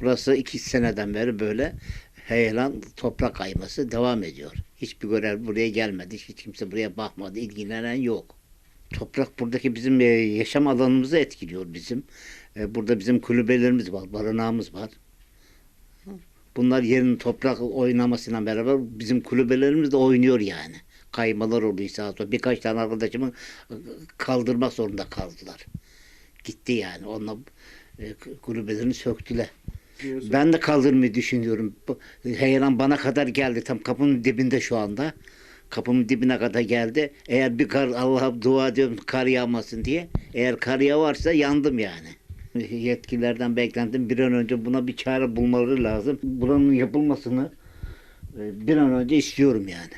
Burası iki seneden beri böyle heyelan toprak kayması devam ediyor. Hiçbir görev buraya gelmedi. Hiç kimse buraya bakmadı. ilgilenen yok. Toprak buradaki bizim e, yaşam alanımızı etkiliyor bizim. E, Burada bizim kulübelerimiz var, barınağımız var. Bunlar yerin toprak oynamasıyla beraber bizim kulübelerimiz de oynuyor yani. Kaymalar oluyor sağa sola. Birkaç tane arkadaşımın e, kaldırmak zorunda kaldılar. Gitti yani. Onlar kulübelerini söktüler. Diyorsun. Ben de kaldırmayı düşünüyorum. Bu Heyelan bana kadar geldi. Tam kapının dibinde şu anda. Kapımın dibine kadar geldi. Eğer bir kar Allah'a dua ediyorum kar yağmasın diye. Eğer kar yağarsa yandım yani. Yetkililerden beklentim bir an önce buna bir çare bulmaları lazım. Buranın yapılmasını e, bir an önce istiyorum yani.